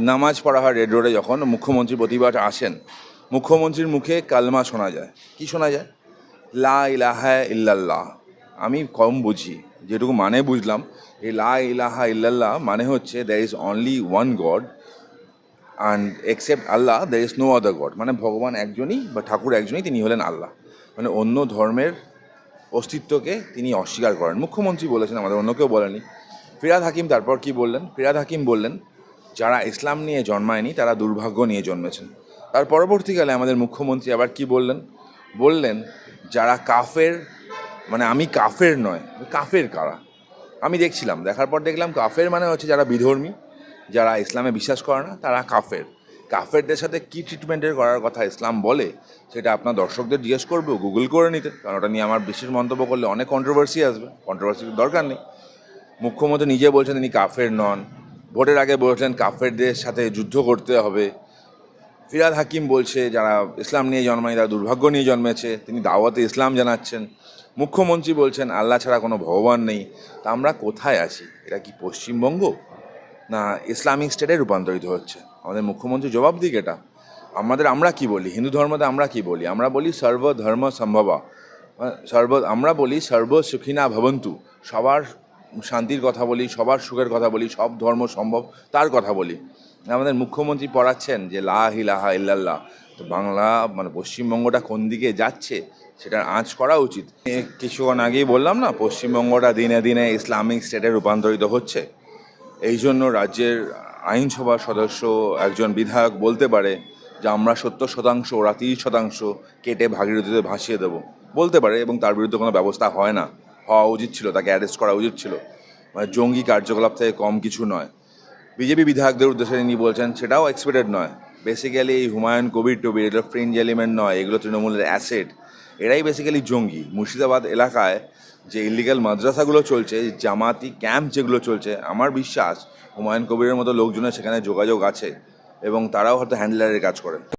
নামাজ পড়া হয় রেড রোডে যখন, মুখ্যমন্ত্রী প্রতিবার আসেন, মুখ্যমন্ত্রীর মুখে কালমা শোনা যায়। কি শোনা যায়? লা ইলাহা ইল্লাল্লাহ। আমি কম বুঝি, যেটুকু মানে বুঝলাম, এই লা ইলাহা ইল্লাল্লাহ মানে হচ্ছে there is only one god and except Allah there is no other god মানে ভগবান একজনই বা ঠাকুর একজনই, তিনি হলেন আল্লাহ। মানে অন্য ধর্মের অস্তিত্বকে তিনি অস্বীকার করেন। মুখ্যমন্ত্রী বলেছেন, আমাদের অন্য কেউ বলেনি ফিরাদ হাকিম তারপর কি বললেন? ফিরাদ হাকিম বললেন যারা ইসলাম নিয়ে জন্মায়নি, তারা দুর্ভাগ্য নিয়ে জন্মেছেন। তার পরবর্তীকালে আমাদের মুখ্যমন্ত্রী আবার কি বললেন? বললেন, যারা কাফের মানে আমি কাফের নয়, কাফের কারা? আমি দেখছিলাম, দেখার পর দেখলাম কাফের মানে হচ্ছে যারা বিধর্মী, যারা ইসলামে বিশ্বাস করে না, তারা কাফের। কাফেরদের সাথে কী ট্রিটমেন্টের করার কথা ইসলাম বলে, সেটা আপনার দর্শকদের জিজ্ঞেস করব গুগল করে নিতে। কারণ ওটা নিয়ে আমার বিশেষ মন্তব্য করলে অনেক কন্ট্রোভার্সি আসবে কন্ট্রোভার্সির দরকার নেই। মুখ্যমন্ত্রী নিজে বলছেন তিনি কাফের নন। ভোটের আগে বলছেন কাফেরদের সাথে যুদ্ধ করতে হবে। ফিরাদ হাকিম বলছে, যারা ইসলাম নিয়ে জন্মায় তারা দুর্ভাগ্য নিয়ে জন্মেছে। তিনি দাওয়াতে ইসলাম জানাচ্ছেন। মুখ্যমন্ত্রী বলছেন, আল্লাহ ছাড়া কোনো ভগবান নেই। তা আমরা কোথায় আছি? এটা কি পশ্চিমবঙ্গ? না, ইসলামিক স্টেটে রূপান্তরিত হচ্ছে। আমাদের মুখ্যমন্ত্রী জবাব দিক এটা। আমাদের আমরা কি বলি? হিন্দু ধর্মতে আমরা কি বলি? আমরা বলি সর্ব ধর্ম সম্ভবা সর্ব, আমরা বলি সর্ব সুখিনা ভবন্তু। সবার শান্তির কথা বলি, সবার সুখের কথা বলি, সব ধর্ম সম্ভব, তার কথা বলি। আমাদের মুখ্যমন্ত্রী পড়াচ্ছেন যে, লা ইলাহা ইল্লাল্লাহ। তো বাংলা মানে পশ্চিমবঙ্গটা কোন দিকে যাচ্ছে, সেটার আঁচ করা উচিত। কিছুক্ষণ আগেই বললাম না, পশ্চিমবঙ্গটা দিনে দিনে ইসলামিক স্টেটে রূপান্তরিত হচ্ছে। এই জন্য রাজ্যের আইনসভার সদস্য একজন বিধায়ক বলতে পারে যে, আমরা সত্তর শতাংশ, ওরা তিরিশ শতাংশ কেটে ভাগীরথীতে ভাসিয়ে দেবো। বলতে পারে এবং তার বিরুদ্ধে কোনো ব্যবস্থা হয় না। হওয়া উচিত ছিল, তাকে অ্যারেস্ট করা উচিত ছিল। মানে জঙ্গি কার্যকলাপ থেকে কম কিছু নয়। বিজেপি বিধায়কদের উদ্দেশ্যে তিনি বলছেন, সেটাও এক্সপেক্টেড নয়। বেসিক্যালি এই হুমায়ুন কবির টবির এগুলো ফ্রিঞ্জ এলিমেন্ট নয়, এগুলো তৃণমূলের অ্যাসেট এরাই বেসিক্যালি জঙ্গি। মুর্শিদাবাদ এলাকায় যে ইলিগাল মাদ্রাসাগুলো চলছে, জামাতি ক্যাম্প যেগুলো চলছে, আমার বিশ্বাস হুমায়ুন কবিরের মতো লোকজনের সেখানে যোগাযোগ আছে এবং তারাও হয়তো হ্যান্ডলারের কাজ করে।